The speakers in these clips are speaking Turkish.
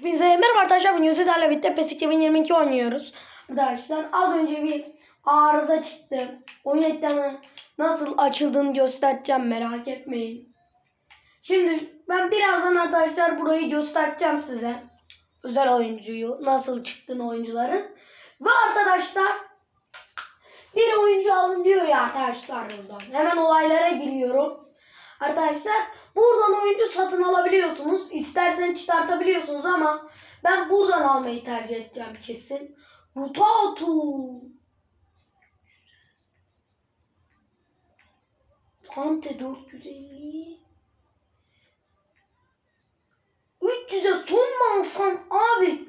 Hepinize merhaba arkadaşlar. Bugün sizlerle birlikte PES 2022 oynuyoruz. Arkadaşlar az önce bir arıza çıktı. Oyun ekranı nasıl açıldığını göstereceğim merak etmeyin. Şimdi ben birazdan arkadaşlar burayı göstereceğim size. Özel oyuncuyu nasıl çıktığını oyuncuların. Ve arkadaşlar bir oyuncu alın diyor ya arkadaşlar buradan. Hemen olaylara giriyorum. Arkadaşlar buradan oyuncu satın alabiliyorsunuz. İsterseniz çıkartabiliyorsunuz ama ben buradan almayı tercih edeceğim kesin. Mutatu. Ante 450. 300'e son mu alsam abi?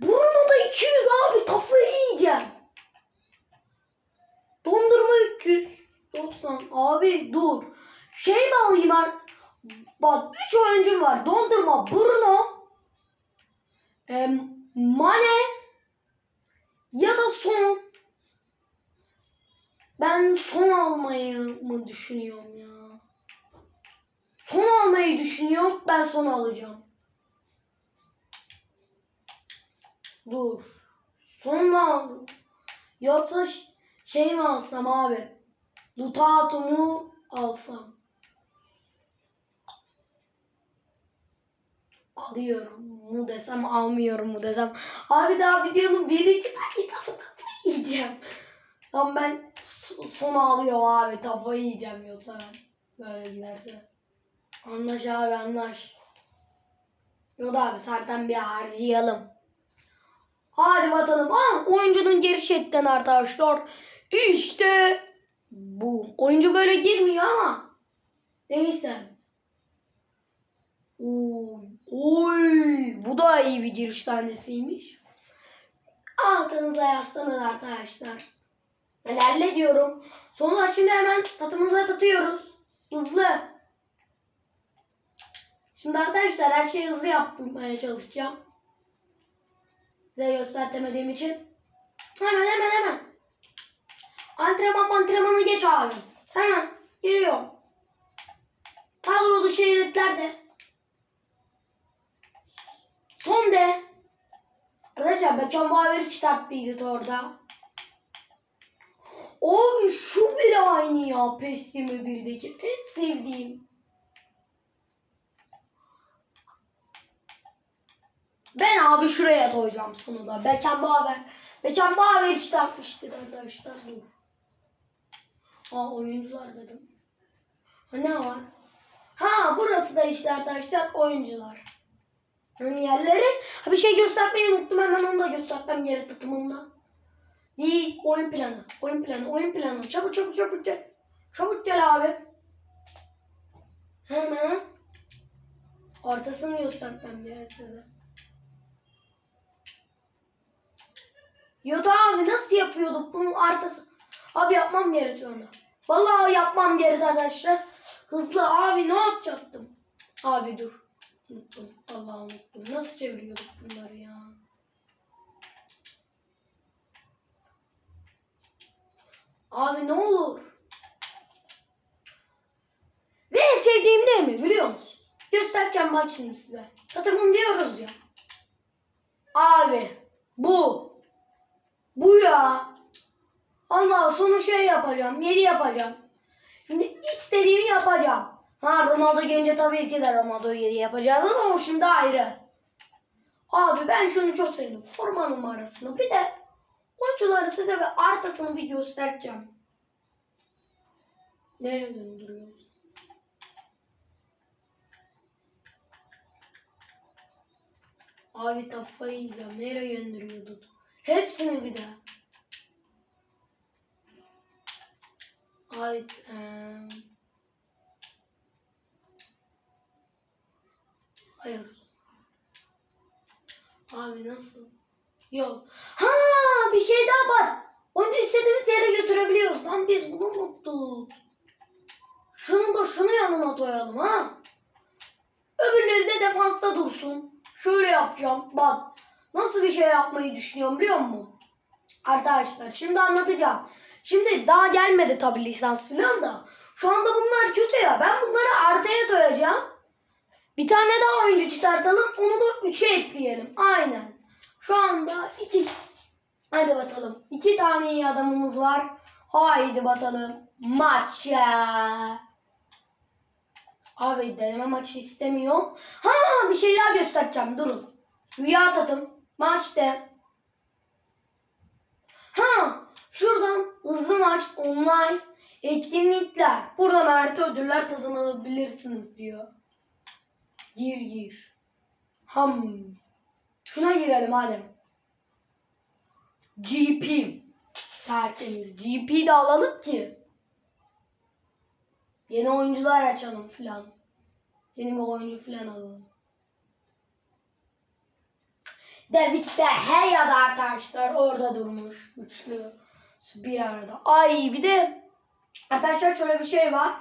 Bruno da 200 abi kafayı yiyeceğim. Dondurma 300. 90. Abi dur. Şey mi alayım ben? Bak 3 oyuncum var. Dondurma, Bruno, e, Mane ya da son. Ben son almayı mı düşünüyorum ya? Son almayı düşünüyorum. Ben son alacağım. Dur. Son mu aldım? Yoksa şey mi alsam abi? Lutato mu alsam? Alıyorum mu desem almıyorum mu desem. Abi daha videonun birinci dakikasında yiyeceğim. Ama ben son alıyor abi kafayı yiyeceğim yoksa ben böyle giderse. Anlaş abi anlaş. Yok abi zaten bir harcayalım. Hadi bakalım. Al oyuncunun geri şeklini arkadaşlar. İşte bu. Oyuncu böyle girmiyor ama. Neyse. Oy. Bu da iyi bir giriş tanesiymiş. Altınıza yaslanın arkadaşlar. Ben hallediyorum. Sonra şimdi hemen tatımıza tatıyoruz. Hızlı. Şimdi arkadaşlar her şeyi hızlı yapmaya çalışacağım. Size göstertemediğim için. Hemen hemen hemen. Antrenman antrenmanı geç abi. Hemen giriyor. Kadrolu şehitler de. Son de. Arkadaşlar Beckham Baver'i çıkarttıydı orada. Abi şu bile aynı ya PES 21'deki en sevdiğim. Ben abi şuraya koyacağım sonunda. Beckham Baver. Beckham Baver çıkartmıştı arkadaşlar. Dur. Aa oyuncular dedim. Ha, ne var? Ha burası da işte arkadaşlar oyuncular. Hani yerleri. Ha bir şey göstermeyi unuttum hemen onu da göstermem yeri takımında. Değil oyun planı. Oyun planı. Oyun planı. Çabuk çabuk çabuk gel. Çabuk gel abi. Hemen. Ortasını göstermem gerek size. Yoda abi nasıl yapıyorduk bunun arkası? Abi yapmam gerekiyor onu. Vallahi yapmam gerekiyor arkadaşlar. Hızlı abi ne yapacaktım? Abi dur. Unuttum. Allah unuttum. Nasıl çeviriyorduk bunları ya? Abi ne olur? Ve sevdiğim ne mi biliyor musun? Göstereceğim bak şimdi size. Satırım diyoruz ya. Abi bu. Bu ya. Ondan sonra şey yapacağım. Yedi yapacağım. Şimdi istediğimi yapacağım. Ha Ronaldo gelince tabii ki de Ronaldo yedi yapacağız ama şimdi ayrı. Abi ben şunu çok sevdim. Forma numarasını. Bir de oyuncuları size ve arkasını bir göstereceğim. Nereye döndürüyoruz? Abi kafayı yiyeceğim. Nereye gönderiyordu? Hepsini bir daha. Abi eee Hayır. Abi nasıl? Yok. Ha bir şey daha var. Onu istediğimiz yere götürebiliyoruz. Lan biz bunu unuttuk. Şunu da şunu yanına koyalım ha. Öbürleri de defansta dursun. Şöyle yapacağım. Bak. Nasıl bir şey yapmayı düşünüyorum biliyor musun? Arkadaşlar şimdi anlatacağım. Şimdi daha gelmedi tabi lisans falan da. Şu anda bunlar kötü ya. Ben bunları artıya koyacağım. Bir tane daha oyuncu çıkartalım. Onu da 3'e ekleyelim. Aynen. Şu anda iki. Hadi bakalım. İki tane iyi adamımız var. Haydi bakalım. Maç. Abi deneme maçı istemiyorum. Ha bir şey daha göstereceğim. Durun. Rüya tatım. Maçta. Ha şuradan hızlı maç online etkinlikler. Buradan harita ödüller kazanabilirsiniz diyor. Gir gir. Ham. Şuna girelim hadi. GP. Tertemiz. GP de alalım ki. Yeni oyuncular açalım filan. Yeni bir oyuncu filan alalım. David de her ya da arkadaşlar orada durmuş. Güçlü. Bir arada. Ay bir de arkadaşlar şöyle bir şey var.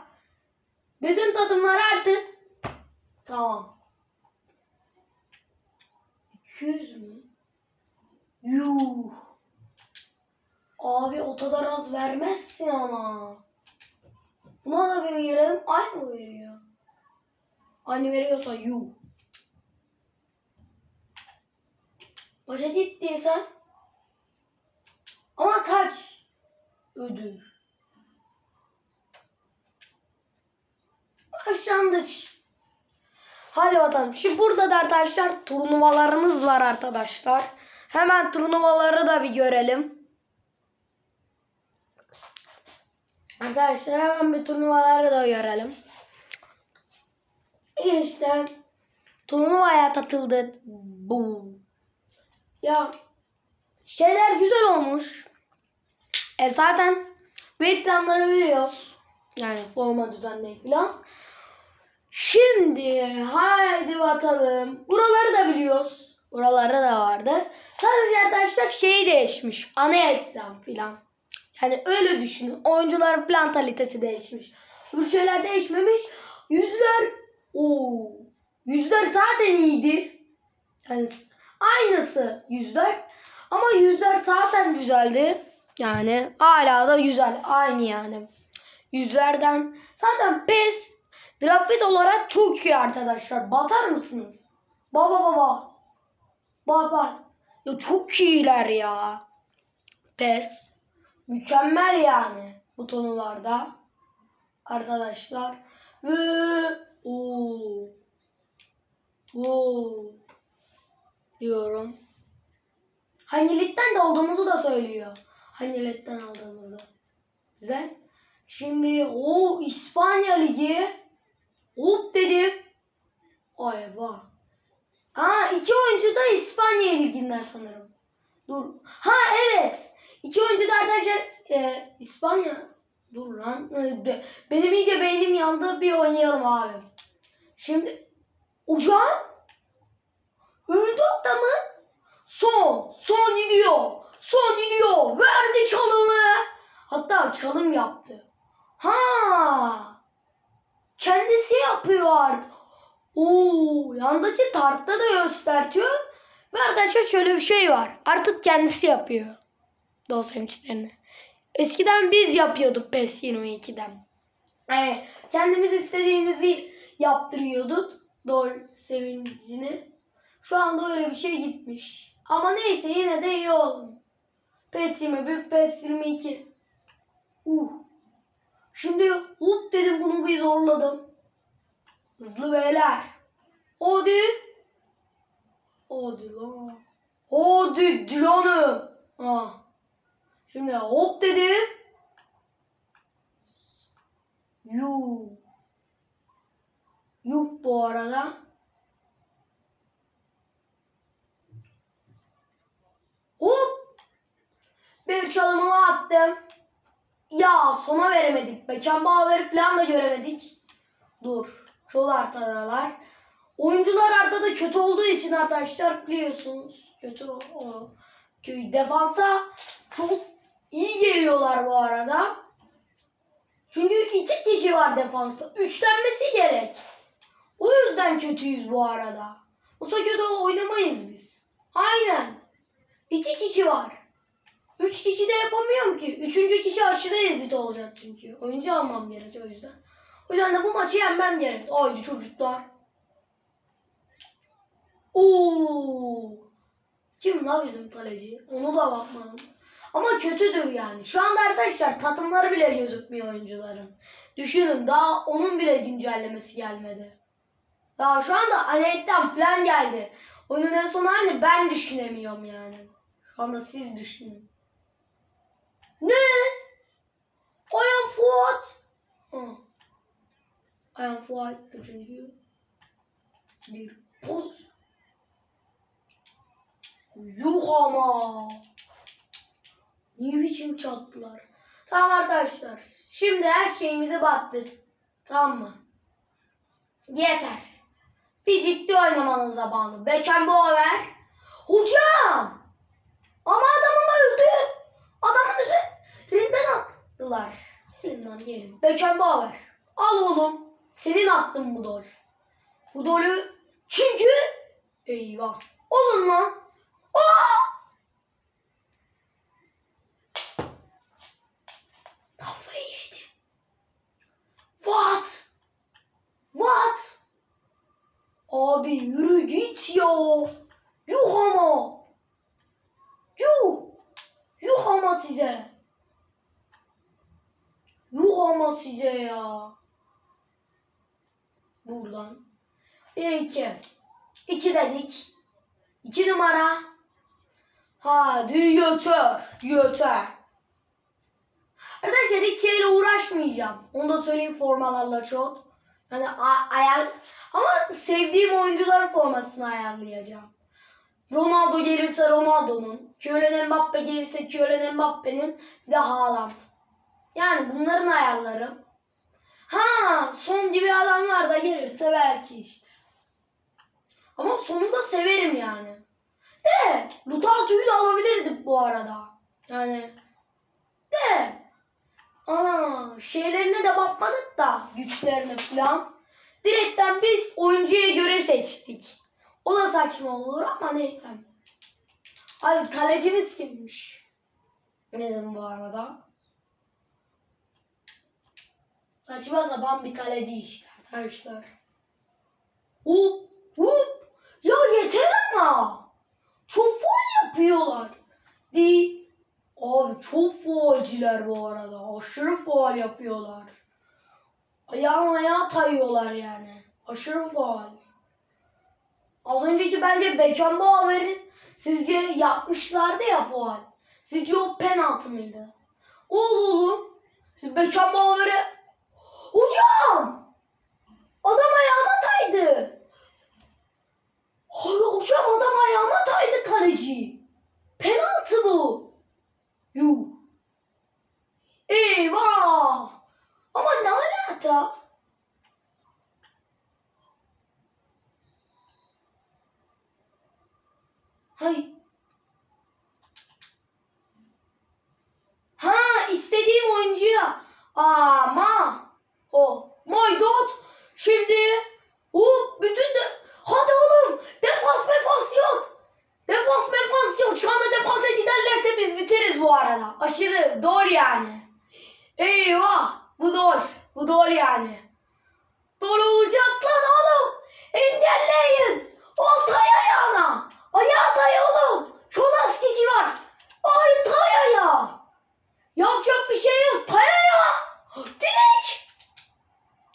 Bütün tadımlar artık tamam. 200 mü? Yuh. Abi o kadar az vermezsin ama. Buna da bir verelim. Ay mı veriyor? Aynı veriyorsa yuh. Başa gittiysen ama kaç ödül? Başlangıç. Hadi bakalım. Şimdi burada da arkadaşlar turnuvalarımız var arkadaşlar. Hemen turnuvaları da bir görelim. Arkadaşlar hemen bir turnuvaları da görelim. İşte turnuvaya katıldı. Bu. Ya şeyler güzel olmuş. E zaten ekranları biliyoruz. Yani forma düzenleyip falan. Şimdi haydi bakalım. Buraları da biliyoruz. Buraları da vardı. Sadece arkadaşlar şey değişmiş. Ana ekran filan. Yani öyle düşünün. Oyuncular falan kalitesi değişmiş. Bu şeyler değişmemiş. Yüzler o yüzler zaten iyiydi. Yani aynısı yüzler. Ama yüzler zaten güzeldi. Yani hala da güzel. Aynı yani. Yüzlerden zaten PES grafik olarak çok iyi arkadaşlar. Batar mısınız? Baba baba. Baba. Ya çok iyiler ya. PES. Mükemmel yani bu konularda. Arkadaşlar. Ve ooo. Oo. Diyorum. Hangi ligden de olduğumuzu da söylüyor. Hangi ligden aldığımızı. Güzel. Şimdi o İspanya Ligi. Hop dedim. Ay vah. Aa iki oyuncu da İspanya Ligi'nden sanırım. Dur. Ha evet. İki oyuncu da arkadaşlar e, İspanya. Dur lan. E, Benim iyice beynim yandı. Bir oynayalım abi. Şimdi Ucan öldü adamı. Son. Son gidiyor. Son gidiyor. Verdi çalımı. Hatta çalım yaptı. Ha. Kendisi yapıyor artık. Oo, yandaki tartta da gösteriyor. Ve arkadaşlar şöyle bir şey var. Artık kendisi yapıyor. Dost hemşirerini. Eskiden biz yapıyorduk PES 22'den. Yani kendimiz istediğimizi yaptırıyorduk. Dol sevincini. Şu anda öyle bir şey gitmiş. Ama neyse yine de iyi oldu. PES 21, PES 22. Uh. Şimdi hop dedim bunu bir zorladım. Hızlı beyler. Hadi. Hadi lan. Hadi canım. Ah. Şimdi hop dedim. Yuh. Yuh bu arada. Hop. Bir çalımımı attım. Ya sona veremedik. Bekan Bauer'i falan da göremedik. Dur. Çok arkadalar. Oyuncular arkada kötü olduğu için arkadaşlar biliyorsunuz. Kötü o. o. Defansa çok iyi geliyorlar bu arada. Çünkü iki kişi var defansta. Üçlenmesi gerek. O yüzden kötüyüz bu arada. Olsa kötü oynamayız biz. Aynen. İki kişi var. Üç kişi de yapamıyorum ki. Üçüncü kişi aşırı ezit olacak çünkü. Oyuncu almam gerek o yüzden. O yüzden de bu maçı yenmem gerek. Haydi çocuklar. Oo. Kim la bizim kaleci? Onu da bakmadım. Ama kötüdür yani. Şu anda arkadaşlar takımları bile gözükmüyor oyuncuların. Düşünün daha onun bile güncellemesi gelmedi. Daha şu anda Anet'ten falan geldi. Onun en son halini ben düşünemiyorum yani. Şu anda siz düşünün. Fuat. Çünkü bir poz. Yuh ama. Niye biçim çattılar? Tamam arkadaşlar. Şimdi her şeyimizi battık. Tamam mı? Yeter. Bir ciddi oynamanın zamanı. Beckenbauer. Hocam! Ama adamım öldü. Adamın üzerinden attılar. Elinden gelin. Beckenbauer. Al oğlum. Senin attın bu gol. Bu golü çünkü eyvah. Olun lan. Aa! Kafayı yedi. What? What? Abi yürü git ya. Yuh ama. Yuh. Yuh ama size. Yuh ama size ya. Buradan. Bir iki. İki dedik. İki numara. Hadi götür. Götür. Arkadaşlar hiç şeyle uğraşmayacağım. Onu da söyleyeyim formalarla çok. A- ayar ama sevdiğim oyuncuların formasını ayarlayacağım. Ronaldo gelirse Ronaldo'nun, Kylian Mbappe gelirse Kylian Mbappe'nin bir de Haaland. Yani bunların ayarlarım. Ha, son gibi adamlar da gelirse belki işte. Ama sonunda severim yani. De, Lutartu'yu da alabilirdik bu arada. Yani de ana şeylerine de bakmadık da güçlerine falan. Direkten biz oyuncuya göre seçtik. O da saçma olur ama neyse. Ay kalecimiz kimmiş? Bizim bu arada. Saçma sapan bir kaleci işte arkadaşlar. Hop hop. Ya yeter ama. Çok faul yapıyorlar. Değil. Abi çok faulciler bu arada. Aşırı faul yapıyorlar. Ayağın ayağa tayıyorlar yani. Aşırı faul. Az önceki bence Beckenbauer'in sizce yapmışlardı ya faul. Sizce o penaltı mıydı? Oğlum. Siz Beckenbauer'e Hocam! Adam ayağıma kaydı. Hocam adam ayağıma kaydı kaleci. Penaltı bu. Yuh. Eyvah. Ama ne alaka? Hayır. Ha istediğim oyuncuya. Ama o. My God. Şimdi o bütün de hadi oğlum defans defans yok. Defans defans yok. Şu anda defansa giderlerse biz biteriz bu arada. Aşırı doğru yani. Eyvah. Bu doğru. Bu doğru yani. Doğru olacak lan oğlum. Engelleyin. Oltay ayağına. Ayağa tay oğlum. Çok az kişi var. Ay tay ayağı. Yapacak bir şey yok. Tay ayağı. Direk.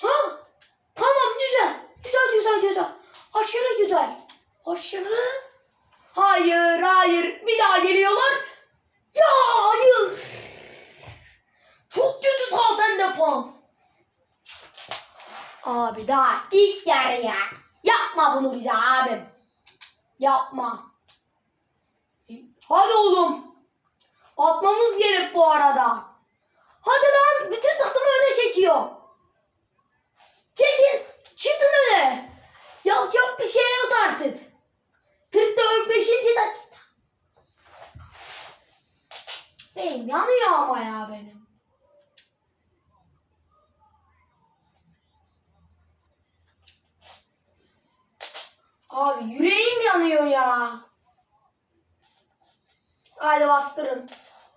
Ha? Tamam güzel. Güzel güzel güzel. Aşırı güzel. Aşırı. Hayır. Bir daha geliyorlar. Ya hayır. Çok kötü zaten defans. Abi daha ilk yarı ya. Yapma bunu bize abim. Yapma. Hadi oğlum. Atmamız gerek bu arada. Hadi lan bütün takımı öne çekiyor. Çekin. Çıkın öne. Yapacak bir şey yok artık. 44 5. dakika. Benim yanıyor ama ya benim. Abi yüreğim yanıyor ya. Haydi bastırın.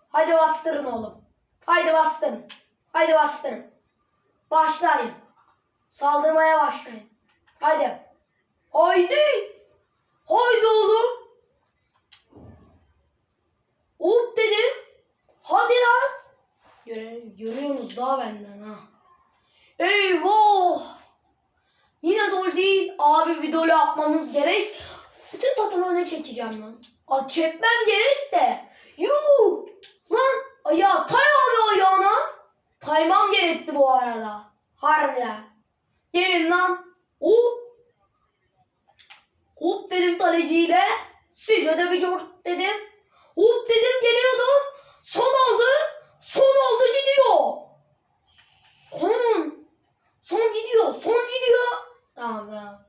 Haydi bastırın oğlum. Haydi bastırın. Haydi bastırın. Başlayın. Saldırmaya başlayın. Haydi. Haydi. Haydi oğlum. Hop dedim. Hadi lan. Göre, görüyorsunuz daha benden ha. Eyvah. Yine dol değil. Abi bir dolu atmamız gerek. Bütün tatımı öne çekeceğim lan. A, çekmem gerek de. Yuu. Lan ya tay abi ayağına. Taymam gerekti bu arada. Harbiden. Gelin lan. Hop. Hop dedim kaleciyle. Size de bir cort dedim. Hop dedim geliyordu. Gidiyor. Son gidiyor. Tamam tamam.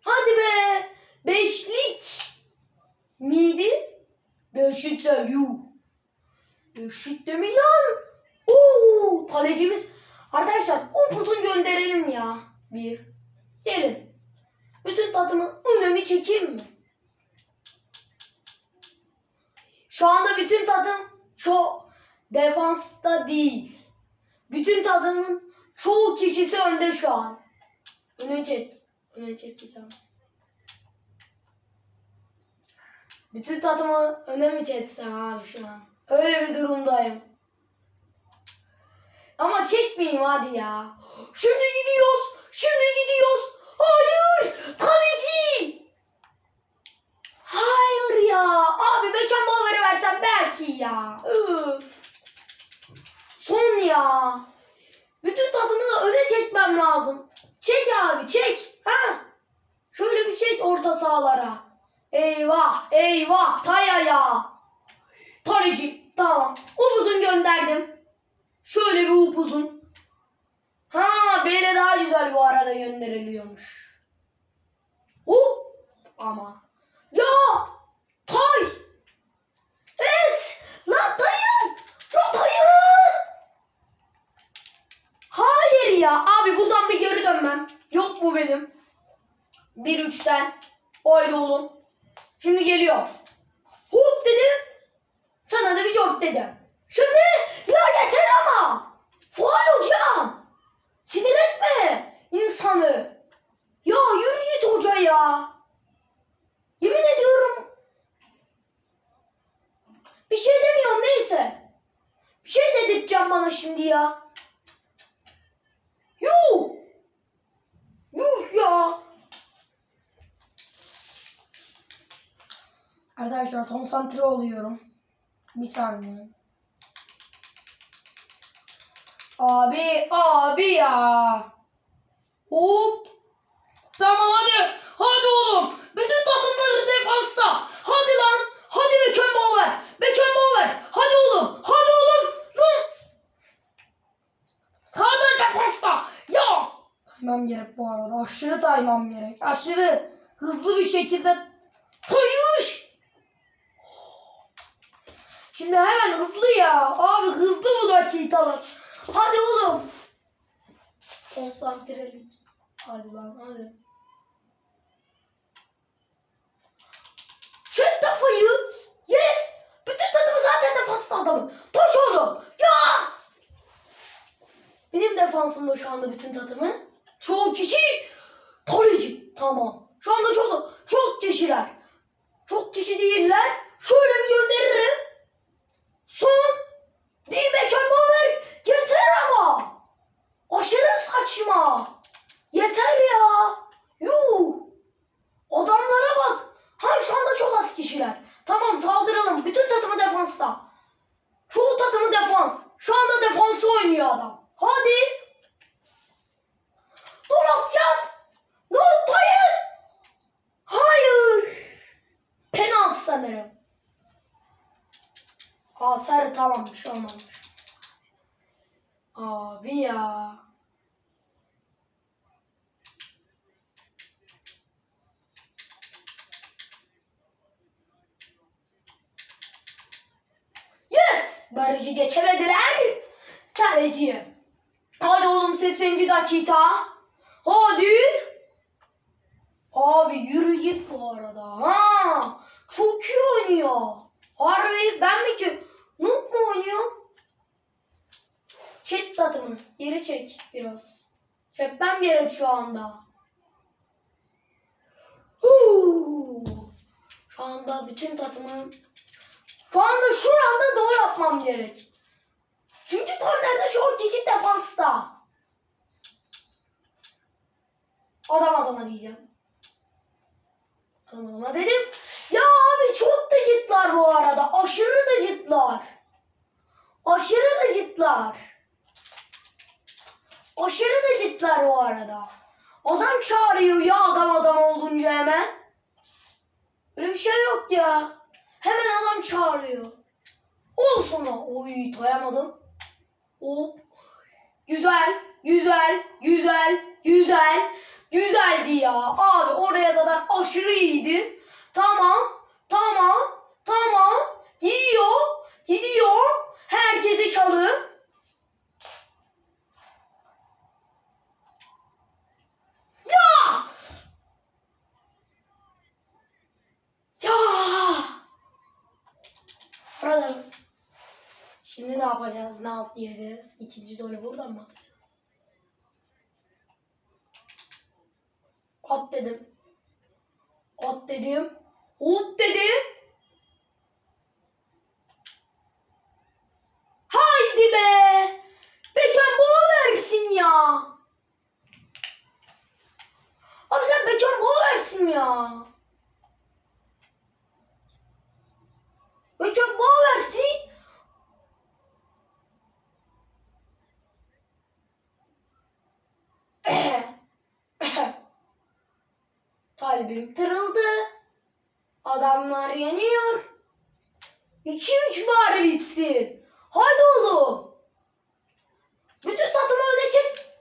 Hadi be. Beşlik. Miydi? Beşlik de yuh. Beşlik de mi lan? Oo, kalecimiz. Arkadaşlar upuzun gönderelim ya. Bir. Gelin. Bütün tatımı önemi çekeyim mi? Şu anda bütün tadım çok defansta değil. Bütün tadımın çoğu kişisi önde şu an. Öne çek. Öne çekeceğim. Bütün tatımı öne mi çeksem abi şu an? Öyle bir durumdayım. Ama çekmeyeyim hadi ya. Şimdi gidiyoruz. Şimdi gidiyoruz. Hayır. Kaleci. Hayır ya. Abi Beckham Bauer'ı versem belki ya. Son ya. Bütün tatımı da öne çekmem lazım. Çek abi çek. Ha? Şöyle bir çek orta sahalara. Eyvah eyvah Taya ya. Kaleci tamam. Upuzun gönderdim. Şöyle bir upuzun. Ha böyle daha güzel bu arada gönderiliyormuş. Hop ama. 1 3'ten. Oydu oğlum. Şimdi geliyor. Hop dedi. Sana da bir yok dedi. Şimdi ya yeter ama. Faal hocam. Sinir etme insanı. Ya yürü git hoca ya. Yemin ediyorum. Bir şey demiyorum neyse. Bir şey dedirteceğim bana şimdi ya. Yuh. Yuh ya. Arkadaşlar konsantre oluyorum. Bir saniye. Abi, abi ya. Hop. Tamam hadi. Hadi oğlum. Bütün takımları defansta. Hadi lan. Hadi Beckenbauer. Beckenbauer. Hadi oğlum. Hadi oğlum. Lan. Sağda defansta. Ya. Taymam gerek bu arada. Aşırı taymam gerek. Aşırı hızlı bir şekilde Şimdi hemen hızlı ya. Abi hızlı bu da çiğtalar. Hadi oğlum. Konsantrelik. Hadi lan hadi. Çek kafayı. Yes. Bütün tadımı zaten defansın adamı. Taş oğlum. Ya. Benim defansımda şu anda bütün tatımı. Çoğu kişi kaleci. Tamam. Şu anda çok çok kişiler. Çok kişi değiller. Şöyle bir gönderirim. Son. Değil Beckenbauer. Yeter ama. Aşırı saçma. Yeter ya. Yuh. Adamlara bak. Ha şu anda çok az kişiler. Tamam saldıralım. Bütün takımı defansta. Çoğu takımı defans. Şu anda defansı oynuyor adam. Hadi. Dur atacağım. Ne oldu hayır. Hayır. Penaltı sanırım. Aa sarı tamam bir şey olmamış. Abi ya. Yes! Barajı geçemediler. Kaleci. Hadi oğlum 80. dakika. Hadi. Abi yürü git bu arada. Ha! Çok iyi oynuyor. Harbi ben mi ki? Oynuyor? Çek tadımı. Geri çek biraz. Çekmem gerek şu anda. Şu anda bütün tatımı şu anda şu doğru yapmam gerek. Çünkü kornerde çoğu kişi defansta. Adam adama diyeceğim. Tutamadım dedim. Ya abi çok da bu arada. Aşırı da. Aşırı cıtlar. Aşırı cıtlar bu arada. Adam çağırıyor ya adam adam olunca hemen. Öyle bir şey yok ya. Hemen adam çağırıyor. Ol sana. Oy tayamadım. Hop. Güzel, güzel, güzel, güzel, güzeldi ya. Abi oraya kadar aşırı iyiydi. Tamam, tamam, tamam. Gidiyor, gidiyor. Herkese çalı. Ya! Ya! Burada. Şimdi ne yapacağız? Ne atlayacağız? İkinci golü buradan mı atacağız? At dedim. At dedim. Hop dedim. Haydi be! Bekan boğa versin ya. Abi sen bekan boğa versin ya. Bekan boğa versin. Kalbim kırıldı. Adamlar yeniyor. 2-3 bari bitsin. Hadi oğlum. Bütün tatımı öne çek.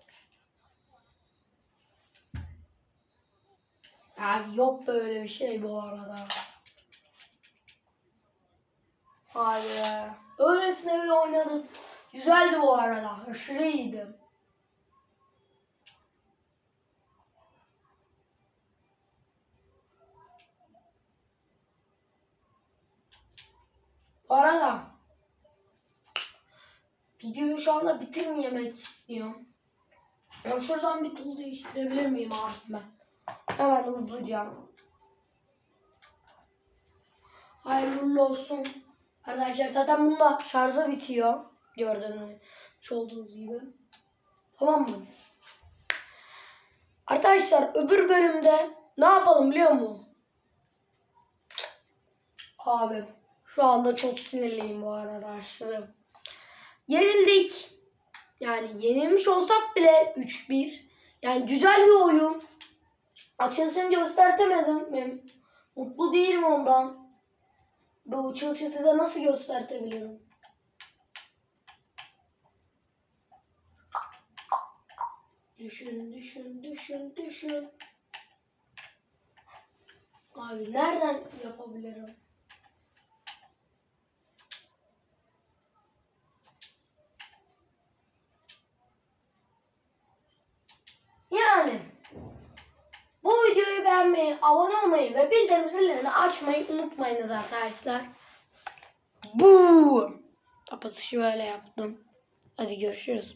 Abi yok böyle bir şey bu arada. Hayır. Öylesine bir oynadık. Güzeldi bu arada. Aşırı iyiydi. Bu arada videoyu şu anda bitirmeyemek istiyorum. Ya şuradan bir tool değiştirebilir miyim abi ben? Hemen hızlıca. Hayırlı olsun. Arkadaşlar zaten bunda şarjı bitiyor. Gördüğünüz olduğunuz gibi. Tamam mı? Arkadaşlar öbür bölümde ne yapalım biliyor musun? Abi şu anda çok sinirliyim bu arada aşırı. Yenildik. Yani yenilmiş olsak bile 3-1. Yani güzel bir oyun. Açılışını göstertemedim. Ben mutlu değilim ondan. Bu açılışı size nasıl göstertebilirim? Düşün, düşün, düşün, düşün. Abi nereden yapabilirim? Yani bu videoyu beğenmeyi, abone olmayı ve bildirim zillerini açmayı unutmayınız arkadaşlar. Bu. Kapatışı böyle yaptım. Hadi görüşürüz.